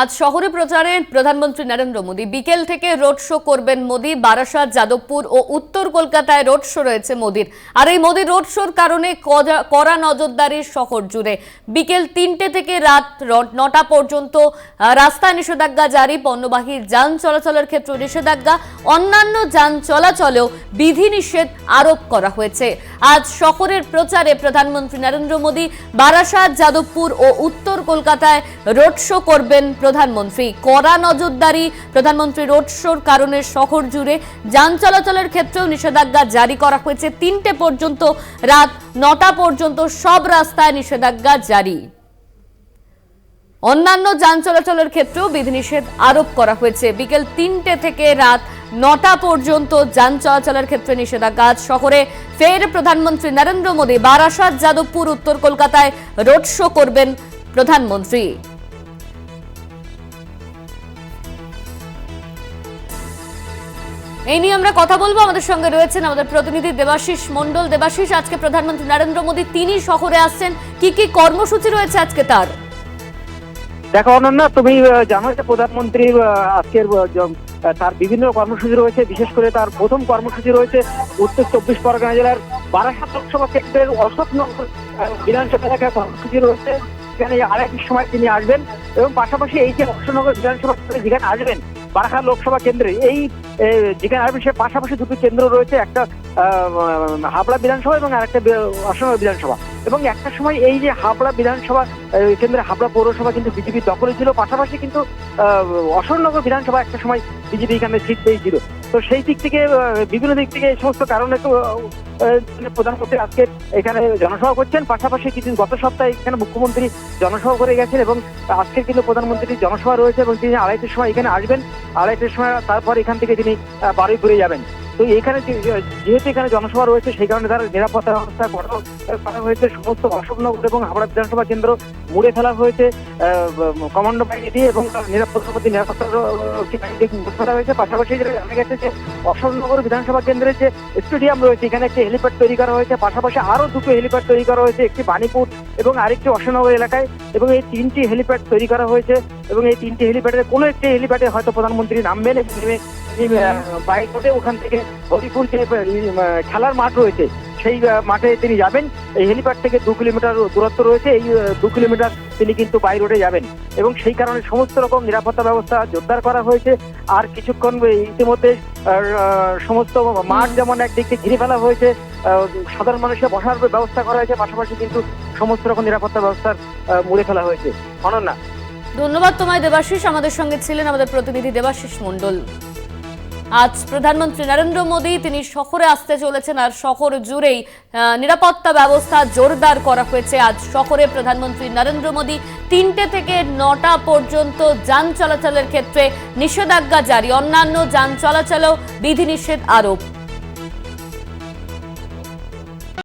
আজ শহরে প্রচারে প্রধানমন্ত্রী নরেন্দ্র মোদী। বিকেল থেকে রোড শো করবেন মোদী। বারাসাত, যাদবপুর ও উত্তর কলকাতায় রোড শো রয়েছে মোদীর। আর এই মোদী রোড শোর কারণে কড়া নজরদারি শহর জুড়ে। বিকেল তিনটে থেকে রাত নটা পর্যন্ত রাস্তায় নিষেধাজ্ঞা জারি, পণ্যবাহী যান চলাচলের ক্ষেত্রে নিষেধাজ্ঞা। অন্যান্য যান চলাচলেও বিধিনিষেধ আরোপ করা হয়েছে। আজ শহরের প্রচারে প্রধানমন্ত্রী নরেন্দ্র মোদী। বারাসাত, যাদবপুর ও উত্তর কলকাতায় রোড শো করবেন প্রধানমন্ত্রী। কড়া নজরদারি, প্রধানমন্ত্রী রোড শোর কারণে শহর জুড়ে যান চলাচলের ক্ষেত্রেও নিষেধাজ্ঞা জারি করা হয়েছে। তিনটে পর্যন্ত, রাত নটা পর্যন্ত সব রাস্তায় নিষেধাজ্ঞা জারি। অন্যান্য যান চলাচলের ক্ষেত্রেও বিধিনিষেধ আরোপ করা হয়েছে। বিকেল তিনটে থেকে রাত নটা পর্যন্ত যান চলাচলের ক্ষেত্রে নিষেধাজ্ঞা। আজ শহরে ফের প্রধানমন্ত্রী নরেন্দ্র মোদী বারাসাত, যাদবপুর, উত্তর কলকাতায় রোড শো করবেন প্রধানমন্ত্রী। এই নিয়ে আমরা কথা বলব। আমাদের সঙ্গে রয়েছেন আমাদের প্রতিনিধি দেবাশিস মন্ডল দেবাশিস আজকে প্রধানমন্ত্রী নরেন্দ্র মোদী তিনি শহরে আসছেন। কি কি কর্মসূচি রয়েছে আজকে তার? দেখো অনন্যা তুমি জানো যে প্রধানমন্ত্রী আজকের তার বিভিন্ন কর্মসূচি রয়েছে। বিশেষ করে তার প্রথম কর্মসূচি রয়েছে উত্তর চব্বিশ পরগনা জেলার বারাসাত লোকসভা কেন্দ্রের অশোকনগর আহ, বিধানসভা এলাকায় কর্মসূচি রয়েছে। সেখানে আড়াইটির সময় তিনি আসবেন এবং পাশাপাশি এই যে অশোকনগর বিধানসভা কেন্দ্রে যেখানে আসবেন বারাসাত লোকসভা কেন্দ্রে এই যেখানে আরবি সে পাশাপাশি দুটি কেন্দ্র রয়েছে, একটা হাবড়া বিধানসভা এবং আরেকটা বি- বিধানসভা। এবং একটা সময় এই যে হাবড়া বিধানসভা কেন্দ্রে হাবড়া পৌরসভা কিন্তু বিজেপি দখলে ছিল পাশাপাশি কিন্তু অশোকনগর বিধানসভা একটা সময় বিজেপি এখানে সিট পেয়েছিল। তো সেই দিক থেকে বিভিন্ন দিক থেকে এই সমস্ত কারণে তো আহ, প্রধানমন্ত্রী আজকে এখানে জনসভা করছেন। পাশাপাশি কিছু গত সপ্তাহে এখানে মুখ্যমন্ত্রী জনসভা করে গেছেন এবং আজকে কিন্তু প্রধানমন্ত্রীর জনসভা রয়েছে এবং তিনি আড়াইটের সময় এখানে আসবেন। আড়াইটের সময় তারপর এখান থেকে তিনি বাড়ি ঘুরে যাবেন। তো এখানে যেহেতু এখানে জনসভা রয়েছে, সেই কারণে তার নিরাপত্তা ব্যবস্থা করা হয়েছে। সমস্ত অশোকনগর এবং হাবড়া বিধানসভা কেন্দ্র মুড়ে ফেলা হয়েছে। কমান্ডো বাহিনী দিয়ে এবং তার নিরাপত্তার প্রতি নিরাপত্তার ফেলা হয়েছে। পাশাপাশি জানা গেছে যে অশোকনগর বিধানসভা কেন্দ্রের যে স্টেডিয়াম রয়েছে, এখানে একটি হেলিপ্যাড তৈরি করা হয়েছে। পাশাপাশি আরও দুটো হেলিপ্যাড তৈরি করা হয়েছে, একটি বাণীপুর এবং আরেকটি অশোকনগর এলাকায়। এবং এই তিনটি হেলিপ্যাড তৈরি করা হয়েছে। এবং এই তিনটি হেলিপ্যাডের কোনো একটি হেলিপ্যাডে হয়তো প্রধানমন্ত্রী নামবেন এবং বাইক করে ওখান থেকে হরিপুর যে খেলার মাঠ রয়েছে সেই মাঠে তিনি যাবেন। এই হেলিপ্যাড থেকে দু কিলোমিটার দূরত্ব রয়েছে এই দু কিলোমিটার তিনি কিন্তু বাই রোডে যাবেন। এবং সেই কারণে সমস্ত রকম নিরাপত্তা ব্যবস্থা জোরদার করা হয়েছে। আর কিছুক্ষণ ইতিমধ্যে সমস্ত মাঠ যেমন একদিক থেকে ঘিরে ফেলা হয়েছে সাধারণ মানুষের বসার ব্যবস্থা করা হয়েছে পাশাপাশি কিন্তু সমস্ত রকম নিরাপত্তা ব্যবস্থার মুড়ে ফেলা হয়েছে। অনন্যা। ধন্যবাদ তোমায় দেবাশিস। আমাদের সঙ্গে ছিলেন আমাদের প্রতিনিধি দেবাশিস মণ্ডল। আজ প্রধানমন্ত্রী নরেন্দ্র মোদী তিনি শহরে আসতে চলেছেন আর শহর জুড়েই নিরাপত্তা ব্যবস্থা জোরদার করা হয়েছে। আজ শহরে প্রধানমন্ত্রী নরেন্দ্র মোদী তিনটে থেকে নটা পর্যন্ত যান চলাচলের ক্ষেত্রে নিষেধাজ্ঞা জারি। অন্যান্য যান চলাচলেও বিধিনিষেধ আরোপ।